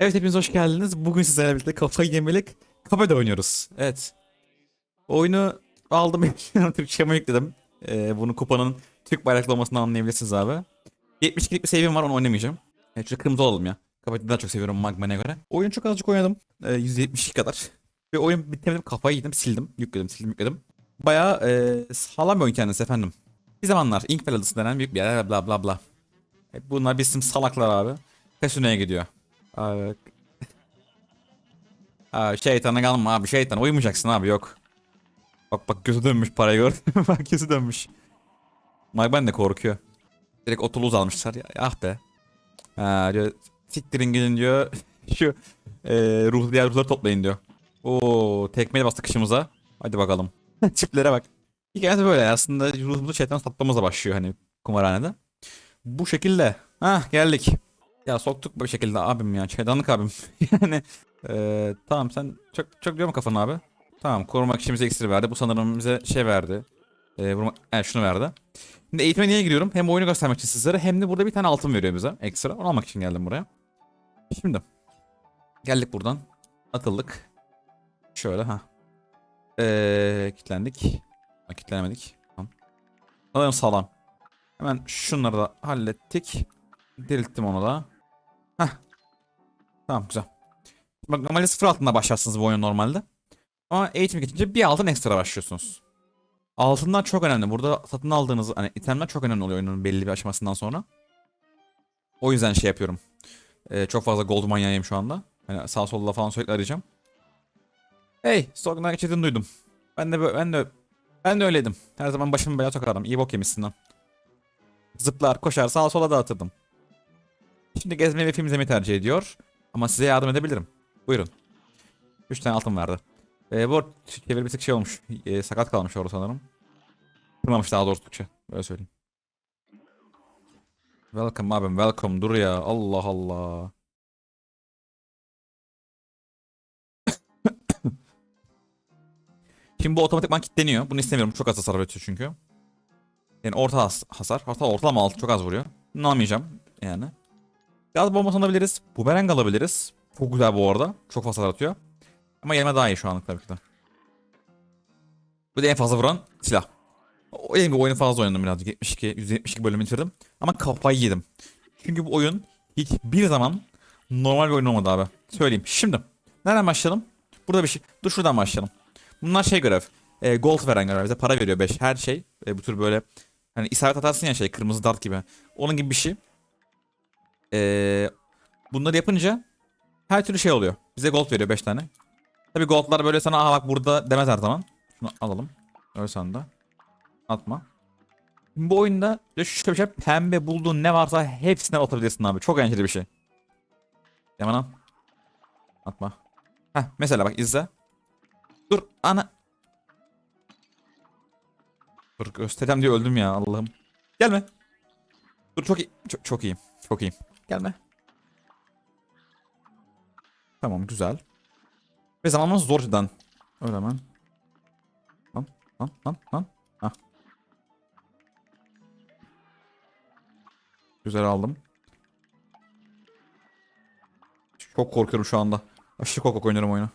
Evet hepiniz hoş geldiniz. Bugün sizlerle birlikte kafayı yemelik kafede oynuyoruz. Evet. Oyunu aldım. Türkçe'ye yükledim. Ee, bunu kupanın Türk bayraklı olmasından anlayabilirsiniz abi. 72'lik bir save'im var onu oynamayacağım. Evet şöyle kırmızı olalım ya. Kafayı daha çok seviyorum Magma'ya göre. Oyun çok azıcık oynadım. Ee, 172 kadar. Ve oyun bitemedim kafayı yedim sildim. Yükledim sildim yükledim. Bayağı e, sağlam bir oyun kendisi efendim. Bir zamanlar Inkfell adası denen büyük bir yer bla bla bla. Evet, bunlar bizim salaklar abi. Kasuna'ya gidiyor. Abi. Aa, şeytana kalma abi şeytan uyumayacaksın abi yok. Bak bak gözü dönmüş parayı gör. bak gözü dönmüş. Magben de korkuyor. Direkt otoluz almışlar ya ah be. Ha diyor siktirin gidin diyor. Şu e, ruh diğer ruhları toplayın diyor. Oo tekmeyle bastık kışımıza. Hadi bakalım. Çiplere bak. Hikayesi böyle aslında ruhumuzu şeytan satmamıza başlıyor hani kumarhanede. Bu şekilde. Hah geldik. Ya soktuk bir şekilde abim ya şeytanlık abim. yani eee, tamam sen çok çok diyorum kafanı abi. Tamam korumak için bize iksir verdi. Bu sanırım bize şey verdi. Eee vurmak, evet şunu verdi. Şimdi eğitime niye giriyorum? Hem oyunu göstermek için sizlere hem de burada bir tane altın veriyor bize ekstra. Onu almak için geldim buraya. Şimdi geldik buradan. Atıldık. Şöyle ha. Eee kilitlendik. Ha, kilitlenemedik. Tamam. Sağlam. Hemen şunları da hallettik. Dirilttim onu da. Tamam güzel. Bak normalde sıfır altında başlarsınız bu oyun normalde. Ama eğitimi geçince bir altın ekstra başlıyorsunuz. Altından çok önemli. Burada satın aldığınız hani itemler çok önemli oluyor oyunun belli bir aşamasından sonra. O yüzden şey yapıyorum. Ee, çok fazla gold manyağıyım şu anda. Hani sağ solda falan sürekli arayacağım. Hey, Stock'dan geçirdiğini duydum. Ben de ben de ben de öyleydim. Her zaman başımı belaya sokardım. İyi bok yemişsin lan. Zıplar, koşar, sağa sola dağıtırdım. Şimdi gezmeyi ve film izlemeyi tercih ediyor. Ama size yardım edebilirim. Buyurun. 3 tane altın verdi. Ee, bu çeviri bir tık şey olmuş. Ee, sakat kalmış orada sanırım. Kırmamış daha doğrusu Türkçe. Böyle söyleyeyim. Welcome abim welcome. Dur ya. Allah Allah. Şimdi bu otomatikman kilitleniyor. Bunu istemiyorum. Çok az hasar üretiyor çünkü. Yani orta has hasar. Hatta ortalama altı çok az vuruyor. Ne almayacağım yani. Gaz bombası alabiliriz. Bumerang alabiliriz. Çok güzel bu arada. Çok fazla atıyor. Ama yerime daha iyi şu anlık tabii ki de. Bu da en fazla vuran silah. O gibi oyunu fazla oynadım birazcık. 72, 172 bölüm bitirdim. Ama kafayı yedim. Çünkü bu oyun hiçbir zaman normal bir oyun olmadı abi. Söyleyeyim. Şimdi. Nereden başlayalım? Burada bir şey. Dur şuradan başlayalım. Bunlar şey görev. E, gold veren görev. Bize para veriyor 5. Her şey. E, bu tür böyle hani isabet atarsın ya şey kırmızı dart gibi. Onun gibi bir şey. E, bunları yapınca her türlü şey oluyor. Bize gold veriyor 5 tane. Tabi goldlar böyle sana aha bak burada demez her zaman. Şunu alalım. Öyle sanda. Atma. Bu oyunda şöyle bir şey pembe bulduğun ne varsa hepsinden atabilirsin abi. Çok eğlenceli bir şey. Yaman al. Atma. Heh mesela bak izle. Dur ana. Dur göstereceğim diye öldüm ya Allah'ım. Gelme. Dur çok iyi. Çok, çok iyiyim. Çok iyiyim. Gelme. Tamam güzel. Ve zamanımız zor cidden. Öyle hemen. Lan lan lan lan. Hah. Güzel aldım. Çok korkuyorum şu anda. Aşırı korkak oynuyorum oyunu.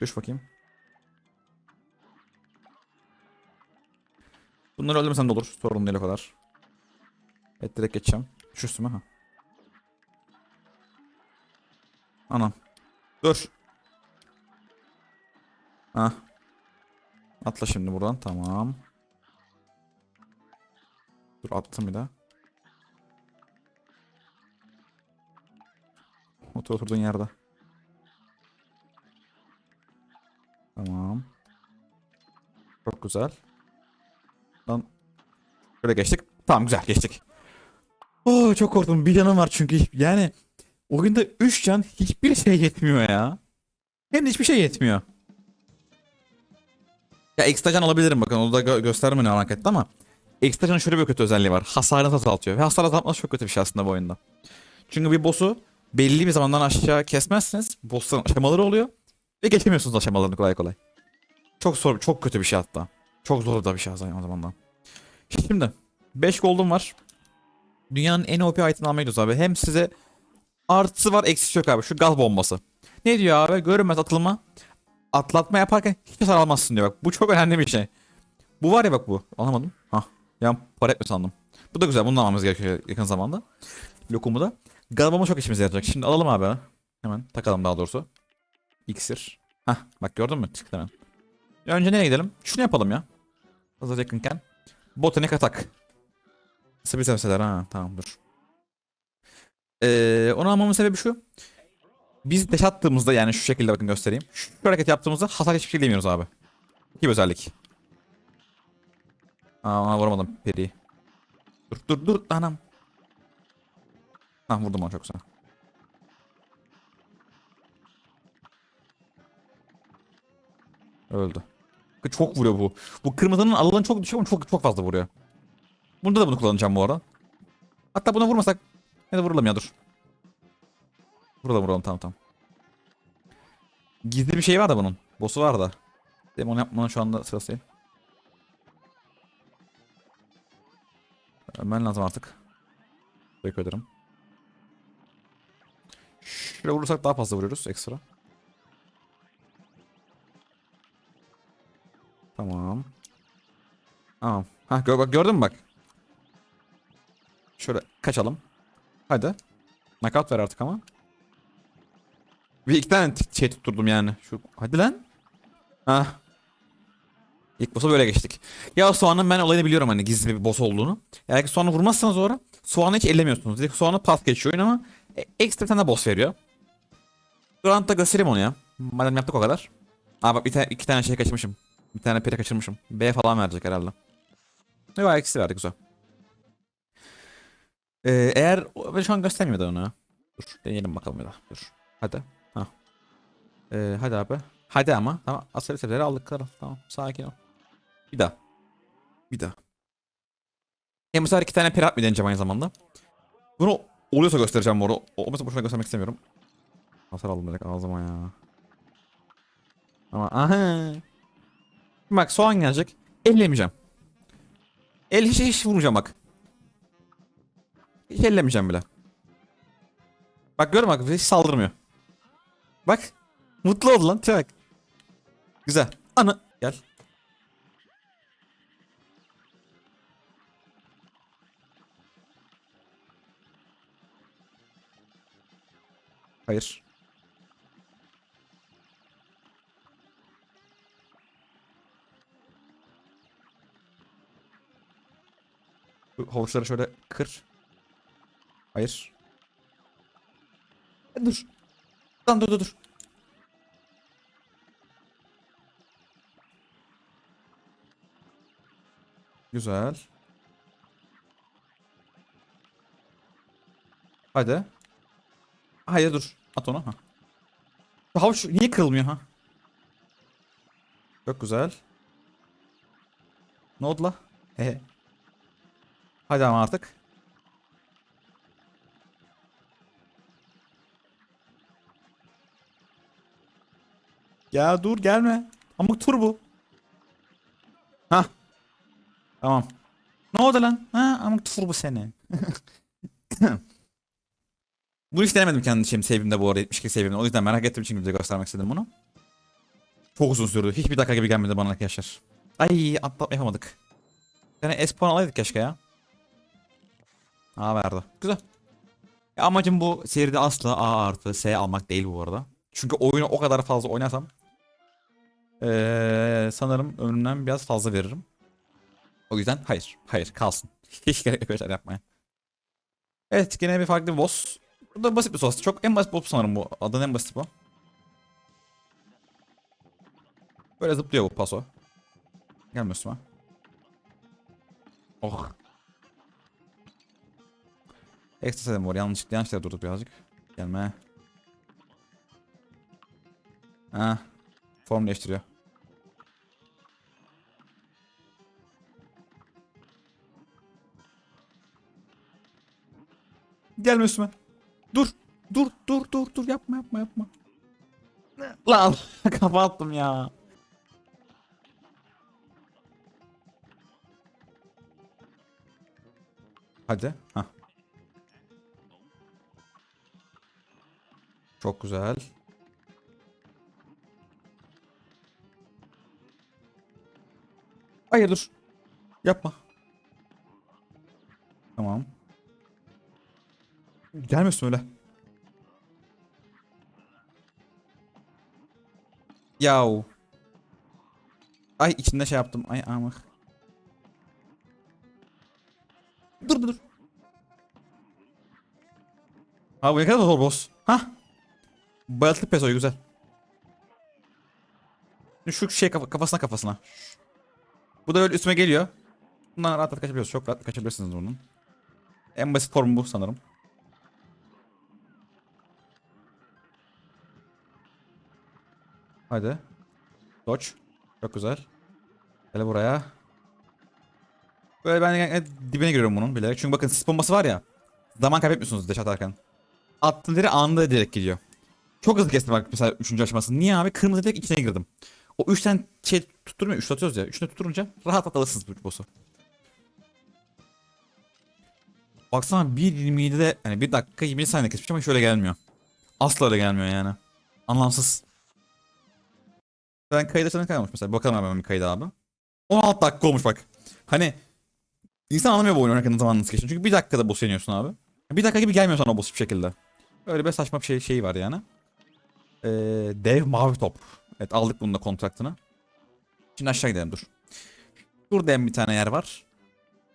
Düş bakayım. Bunları öldürmesem de olur. Sorun değil o kadar. Evet direkt geçeceğim. Şu üstüme ha. Anam. Dur. Ha. Atla şimdi buradan. Tamam. Dur attım bir daha. Otur oturduğun yerde. Tamam. Çok güzel. Lan. Böyle geçtik. Tamam güzel geçtik. Oh çok korktum. Bir canım var çünkü. Yani oyunda 3 can hiçbir şey yetmiyor ya. Hem hiçbir şey yetmiyor. Ya ekstra can alabilirim bakın onu da gö gösterme ne harekette ama ekstra canın şöyle bir kötü özelliği var. Hasarını azaltıyor. Ve hasar azaltması çok kötü bir şey aslında bu oyunda. Çünkü bir boss'u belli bir zamandan aşağı kesmezseniz boss'ların aşamaları oluyor. Ve geçemiyorsunuz aşamalarını kolay kolay. Çok zor, çok kötü bir şey hatta. Çok zor da bir şey aynı zamanda. Şimdi 5 gold'um var. Dünyanın en OP item'ını almayı gidiyoruz abi. Hem size Artısı var eksisi yok abi. Şu gaz bombası. Ne diyor abi? Görünmez atılma. Atlatma yaparken hiç hasar almazsın diyor bak. Bu çok önemli bir şey. Bu var ya bak bu. Anlamadım. Hah. Yani para etme sandım. Bu da güzel. Bunu da almamız gerekiyor yakın zamanda. Lokumu da. Gaz bombası çok işimize yarayacak. Şimdi alalım abi. Hemen takalım daha doğrusu. İksir. Hah bak gördün mü? Çıktı hemen. Ya önce nereye gidelim? Şunu yapalım ya. Hazır yakınken. Botanik atak. Nasıl bir sevseler ha tamam dur. Ee, onu almamın sebebi şu. Biz deş attığımızda yani şu şekilde bakın göstereyim. Şu hareket yaptığımızda hasar hiçbir şey yemiyoruz abi. İyi özellik. Aa ona vuramadım periyi. Dur dur dur anam. Ha vurdum onu çok güzel. Öldü. Çok vuruyor bu. Bu kırmızının alanı çok düşük ama çok çok fazla vuruyor. Bunda da bunu kullanacağım bu arada. Hatta buna vurmasak. Ya da vuralım ya dur. Vuralım vuralım tamam tamam. Gizli bir şey var da bunun. Boss'u var da. Onu yapmanın şu anda sırası değil. Ölmen lazım artık. Teşekkür. Şöyle vurursak daha fazla vuruyoruz ekstra. Tamam. Tamam. Ha gör, bak gördün mü bak. Şöyle kaçalım. Hadi. Knockout ver artık ama. Bir iki tane şey tutturdum yani. Şu hadi lan. Ha. İlk boss'a böyle geçtik. Ya soğanın ben olayını biliyorum hani gizli bir boss olduğunu. Ki soğanı vurmazsanız o ara soğanı hiç ellemiyorsunuz. Direkt soğanı pas geçiyor oyun ama e, ekstra bir tane boss veriyor. Durant'ta göstereyim onu ya. Madem yaptık o kadar. Aa bak bir tane iki tane şey kaçırmışım. Bir tane peri kaçırmışım. B falan verecek herhalde. Var eksi verdi güzel. Ee, eğer ben şu an göstermiyor da onu. Dur deneyelim bakalım bir daha. Dur. Hadi. Ha. Ee, hadi abi. Hadi ama. Tamam. Asıl seferleri aldık. Kral. Tamam. Sakin ol. Bir daha. Bir daha. Hem bu sefer iki tane pirat mı deneyeceğim aynı zamanda. Bunu oluyorsa göstereceğim bu arada. O, o mesela boşuna göstermek istemiyorum. Hasar aldım direkt ağzıma ya. Ama aha. Bak soğan gelecek. Ellemeyeceğim. El hiç hiç vurmayacağım bak. Hiç ellemeyeceğim bile. Bak gör bak hiç saldırmıyor. Bak. Mutlu oldu lan. Bak. Güzel. Anı. Gel. Hayır. Havuçları şöyle kır. Hayır. E, Dur. Lan dur dur dur. Güzel. Hadi. Hayır dur. At onu. Ha. Şu Havuç niye kırılmıyor ha? Çok güzel. Ne oldu la? Hadi ama artık. Ya dur gelme. Amık tur bu. Ha. Tamam. Ne oldu lan? Ha amık tur bu seni. Bu hiç denemedim kendi şeyim sevimde bu arada 72 sevimde. O yüzden merak ettiğim için size göstermek istedim bunu. Çok uzun sürdü. Hiçbir dakika gibi gelmedi bana arkadaşlar. Ay atlatma yapamadık. Yani S puan alaydık keşke ya. A verdi. Güzel. Ya amacım bu seride asla A artı S almak değil bu arada. Çünkü oyunu o kadar fazla oynarsam ee, sanırım ömrümden biraz fazla veririm. O yüzden hayır. Hayır kalsın. Hiç gerek yok öyle şeyler yapmaya. Evet gene bir farklı bir boss. Bu da basit bir boss. Çok en basit boss sanırım bu. Adın en basit bu. Böyle zıplıyor bu paso. Gelme üstüme. Oh. Ekstra sedim var. Yanlışlıkla yanlış yere durduk birazcık. Gelme. Ha. Form değiştiriyor. Gelme üstüme. Dur. Dur dur dur dur yapma yapma yapma. Lan kafa attım ya. Hadi. Ha. Çok güzel. Hayır dur. Yapma. Tamam. Gelmiyorsun öyle. Yahu. Ay içinde şey yaptım. Ay amık. Dur dur. Ha bu ne kadar zor boss. Ha. Bayatlık pesoyu güzel. Şu şey kafa- kafasına kafasına. Bu da öyle üstüme geliyor. Bundan rahat rahat kaçabiliyoruz. Çok rahat kaçabilirsiniz bunun. En basit formu bu sanırım. Hadi. Dodge. Çok güzel. Gel buraya. Böyle ben yani dibine giriyorum bunun bilerek. Çünkü bakın sis bombası var ya. Zaman kaybetmiyorsunuz deş atarken. Attığın deri anında direkt gidiyor. Çok hızlı kestim bak mesela 3. aşaması. Niye abi? Kırmızı direkt içine girdim. O 3 tane şey tutturmuyor. Üçlatıyoruz ya. Üçünü tutturunca rahat rahat alırsınız bu boss'u. Baksana 1.27'de yani 1 dakika 20 saniye kesmiş ama şöyle gelmiyor. Asla öyle gelmiyor yani. Anlamsız. Ben kayıda sana kalmış mesela. Bakalım hemen bir kayda abi. 16 dakika olmuş bak. Hani insan anlamıyor bu oyunu oynarken zaman nasıl geçtiğini. Çünkü bir dakikada boss yeniyorsun abi. Bir dakika gibi gelmiyor sana boss hiçbir şekilde. Öyle bir saçma bir şey, şey var yani. Ee, dev mavi top. Evet aldık bunun da kontraktını. Şimdi aşağı gidelim dur. Burada hem bir tane yer var.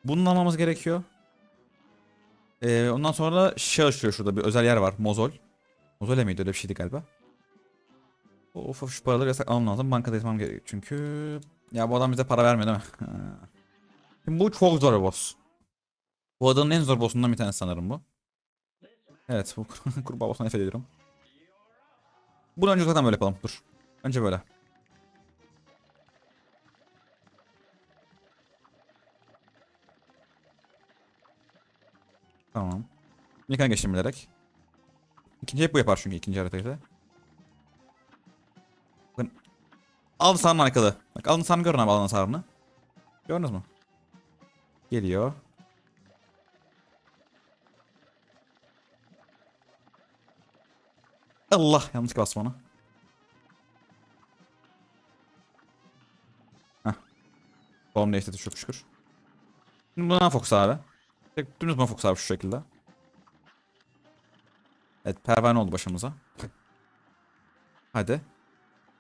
Bunu almamız gerekiyor. Ee, ondan sonra şey açıyor şurada bir özel yer var. Mozol. Mozole miydi öyle bir şeydi galiba. Of of şu paraları yasak almam lazım. Bankada yatmam gerek çünkü. Ya bu adam bize para vermiyor değil mi? Şimdi bu çok zor boss. Bu adanın en zor bossundan bir tanesi sanırım bu. Evet bu kurbağa boss'una nefret ediyorum. Bunu önce zaten böyle yapalım. Dur. Önce böyle. Tamam. Yıkan geçtim bilerek. İkinci hep bu yapar çünkü ikinci haritayı. Alın sarını arkalı. Bak alın sarını görün abi alın sarını. Gördünüz mü? Geliyor. Allah yanlış bastım ona. Heh. Form değiştirdi çok şükür. Şimdi buna fokus abi. Tek dümdüz buna fokus abi şu şekilde. Evet pervane oldu başımıza. Hadi.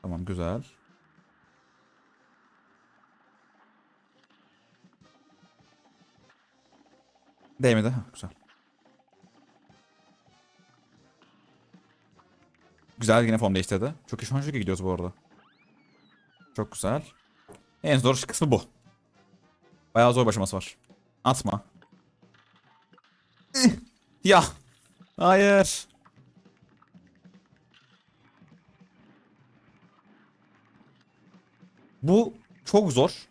Tamam güzel. Değmedi. Heh, güzel. Güzel yine form değiştirdi. Çok iyi şu an çok gidiyoruz bu arada. Çok güzel. En zor kısmı bu. Bayağı zor başaması var. Atma. Eh, ya. Hayır. Bu çok zor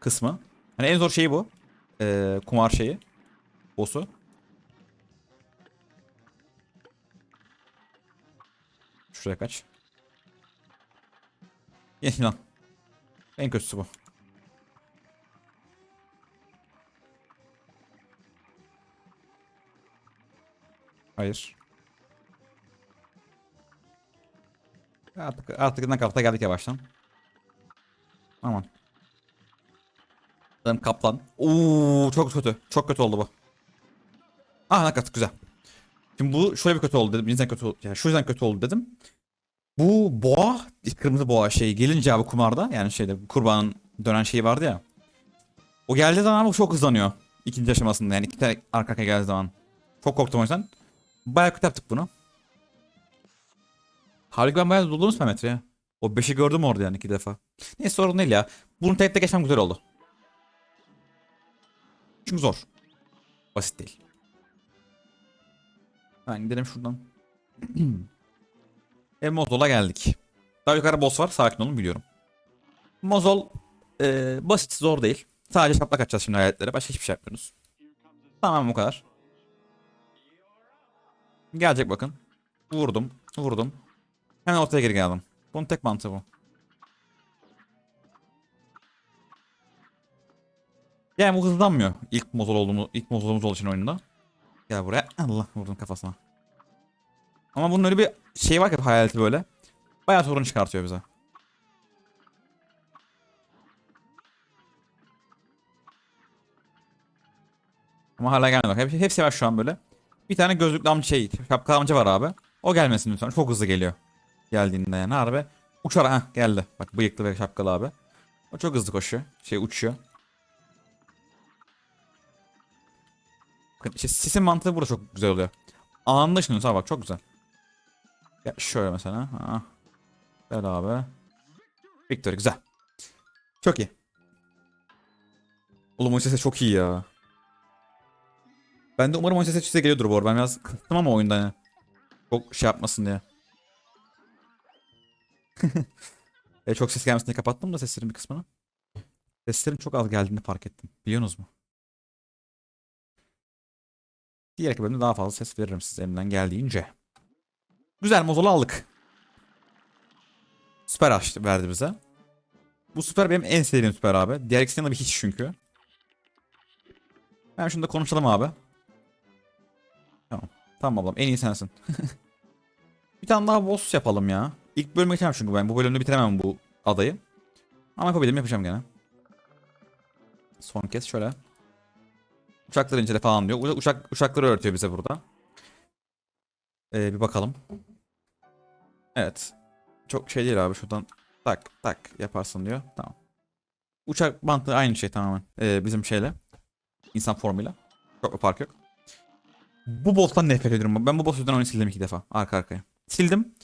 kısmı. Hani en zor şeyi bu. Ee, kumar şeyi. Boss'u. Şuraya kaç. Gel lan. En kötüsü bu. Hayır. Artık artık ne kapta geldik yavaştan. Aman. Benim kaplan. Oo çok kötü. Çok kötü oldu bu. Ah kadar güzel. Şimdi bu şöyle bir kötü oldu dedim. Yüzden kötü oldu. Yani şu yüzden kötü oldu dedim. Bu boğa, kırmızı boğa şey gelince abi kumarda yani şeyde kurbanın dönen şeyi vardı ya. O geldiği zaman bu çok hızlanıyor. İkinci aşamasında yani iki tane arka arkaya geldiği zaman. Çok korktum o yüzden. Bayağı kötü yaptık bunu. Halbuki ben bayağı doldurdum metreye. O 5'i gördüm orada yani iki defa. Neyse sorun değil ya. Bunu tekte geçmem güzel oldu. Çünkü zor. Basit değil. Ben gidelim şuradan. e Mozol'a geldik. Daha yukarı boss var. Sakin olun biliyorum. Mozol e, basit zor değil. Sadece şaplak atacağız şimdi hayaletlere. Başka hiçbir şey yapmıyoruz. Tamam bu kadar. Gelecek bakın. Vurdum. Vurdum. Hemen ortaya geri geldim. Bunun tek mantığı bu. Yani bu hızlanmıyor. İlk mozol olduğumuz, ilk mozolumuz olduğu için oyunda. Gel buraya. Allah vurdum kafasına. Ama bunun öyle bir şey var ya hayaleti böyle. Bayağı sorun çıkartıyor bize. Ama hala gelmedi. Hep, hepsi var şu an böyle. Bir tane gözlüklü amca şey, şapkalı amca var abi. O gelmesin lütfen. Çok hızlı geliyor. Geldiğinde yani harbi. Uçar ha geldi. Bak bıyıklı ve şapkalı abi. O çok hızlı koşuyor. Şey uçuyor. İşte sisin mantığı burada çok güzel oluyor. Anında ışınlıyorsun abi bak çok güzel. Ya şöyle mesela. Ha. Gel abi. Victory güzel. Çok iyi. Oğlum o ses çok iyi ya. Ben de umarım o ses size geliyordur bu arada. Ben biraz kıstım ama oyunda yani. Çok şey yapmasın diye. e, çok ses gelmesin diye kapattım da seslerin bir kısmını. Seslerin çok az geldiğini fark ettim. Biliyorsunuz mu? Diğer bölümde daha fazla ses veririm size elimden geldiğince. Güzel mozolu aldık. Süper açtı verdi bize. Bu süper benim en sevdiğim süper abi. Diğer ikisinden de bir hiç çünkü. Ben şunu da konuşalım abi. Tamam. Tamam ablam en iyi sensin. bir tane daha boss yapalım ya. İlk bölümü geçemem çünkü ben bu bölümde bitiremem bu adayı. Ama yapabilirim yapacağım gene. Son kez şöyle. Uçakları incele falan diyor. Uçak, uçakları öğretiyor bize burada. Ee, bir bakalım. Evet. Çok şey değil abi şuradan tak tak yaparsın diyor. Tamam. Uçak mantığı aynı şey tamamen. Ee, bizim şeyle. İnsan formuyla. Çok bir fark yok. Bu boss'tan nefret ediyorum. Ben bu boss yüzünden oyunu sildim iki defa. Arka arkaya. Sildim.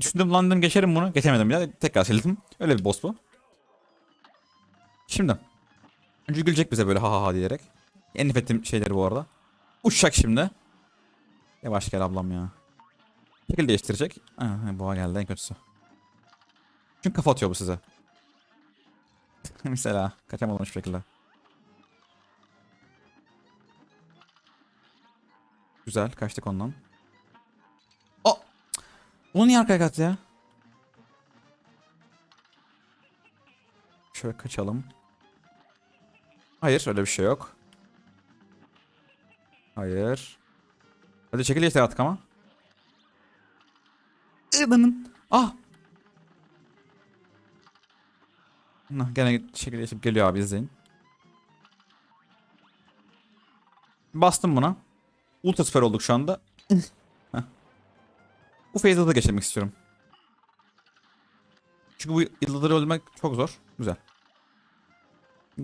Düşündüm lan dedim geçerim bunu. Geçemedim ya. Tekrar sildim. Öyle bir boss bu. Şimdi. Önce gülecek bize böyle ha ha ha diyerek. En nefret ettiğim şeyleri bu arada. Uçacak şimdi. Yavaş gel ablam ya. Şekil değiştirecek. Aha, boğa geldi en kötüsü. Çünkü kafa atıyor bu size. Mesela kaçamadım şu şekilde. Güzel kaçtık ondan. O! Onu niye arkaya kattı ya? Şöyle kaçalım. Hayır öyle bir şey yok. Hayır. Hadi çekil yeter artık ama. Idanın. Ah. Nah, gene şekil yaşayıp geliyor abi izleyin. Bastım buna. Ultra süper olduk şu anda. Bu phase'e da geçirmek istiyorum. Çünkü bu yıldızları öldürmek çok zor. Güzel.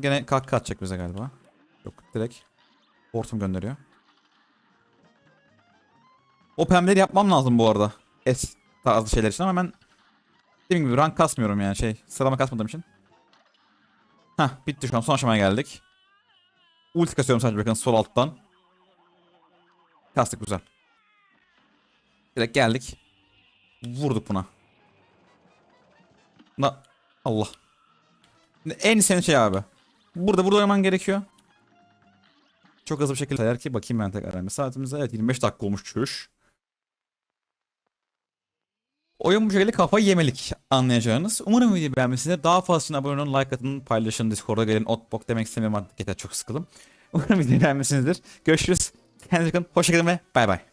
Gene kalk atacak bize galiba. Yok direkt. Hortum gönderiyor. O pembeleri yapmam lazım bu arada. Es tarzı şeyler için ama ben dediğim gibi rank kasmıyorum yani şey sıralama kasmadığım için. Hah bitti şu an son aşamaya geldik. Ulti kasıyorum sadece bakın sol alttan. Kastık güzel. Direkt geldik. Vurduk buna. Na Allah. En senin şey abi. Burada burada oynaman gerekiyor. Çok hızlı bir şekilde eğer ki bakayım ben tekrar saatimize. Evet 25 dakika olmuş çüş. Oyun bu şekilde kafayı yemelik anlayacağınız. Umarım videoyu beğenmişsinizdir. Daha fazlasına abone olun, like atın, paylaşın, Discord'a gelin. Otbok demek istemiyorum artık yeter çok sıkıldım. Umarım videoyu beğenmişsinizdir. Görüşürüz. Kendinize bakın. Hoşçakalın ve bay bay.